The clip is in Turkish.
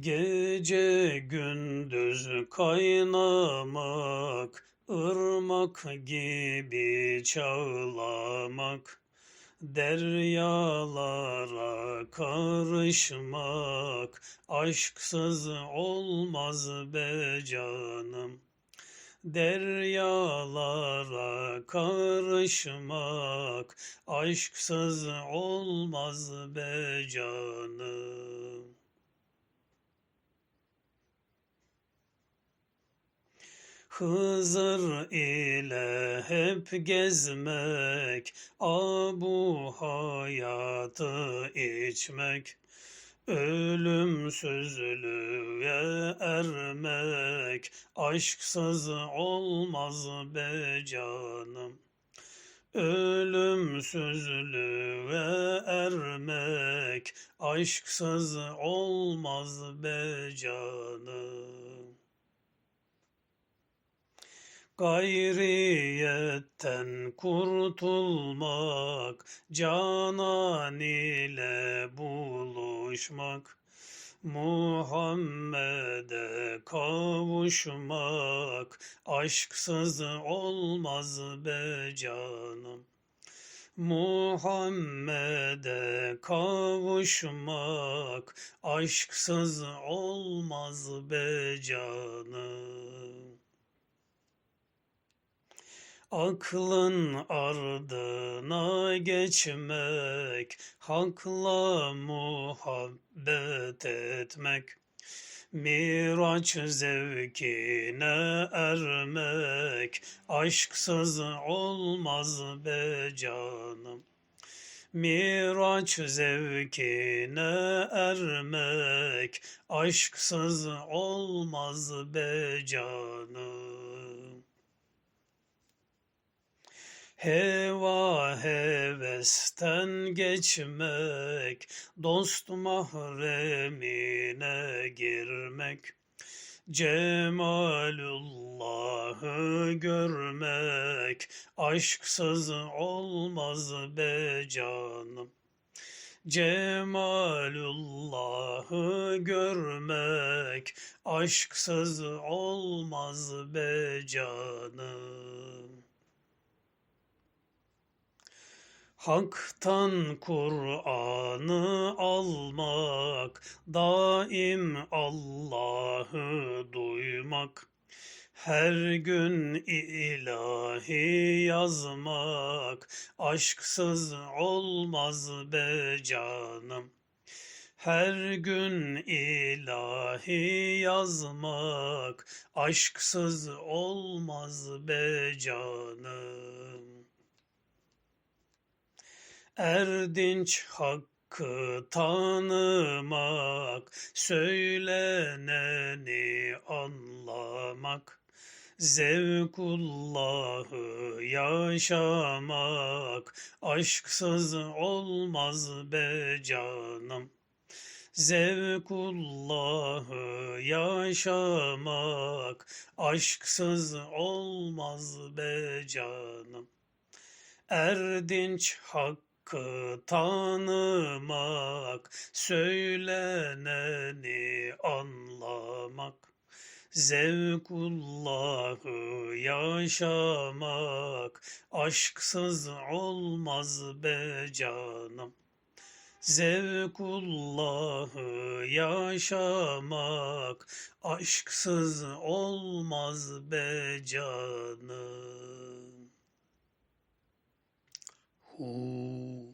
Gece gündüz kaynamak, ırmak gibi çağlamak, deryalara karışmak, aşksız olmaz be canım. Deryalara karışmak, aşksız olmaz be canım. Hızır ile hep gezmek, abu hayatı içmek, ölümsüzlüğe ermek, aşksız olmaz be canım. Ölümsüzlüğe ermek, aşksız olmaz be canım. Gayriyetten kurtulmak, canan ile buluşmak, Muhammed'e kavuşmak, aşksız olmaz be canım. Muhammed'e kavuşmak, aşksız olmaz be canım. Aklın ardına geçmek, hakla muhabbet etmek, Miraç zevkine ermek, aşksız olmaz be canım. Miraç zevkine ermek, aşksız olmaz be canım. Heva hevesten geçmek, dost mahremine girmek, Cemalullah'ı görmek, aşksız olmaz be canım. Cemalullah'ı görmek, aşksız olmaz be canım. Hak'tan Kur'an'ı almak, daim Allah'ı duymak, her gün ilahi yazmak, aşksız olmaz be canım. Her gün ilahi yazmak, aşksız olmaz be canım. Erdinç hakkı tanımak, söyleneni anlamak, zevkullahı yaşamak, aşksız olmaz be canım. Zevkullahı yaşamak, aşksız olmaz be canım. Erdinç hakkı tanımak, söyleneni anlamak, zevkullahı yaşamak, aşksız olmaz be canım. Zevkullahı yaşamak, aşksız olmaz be canım. who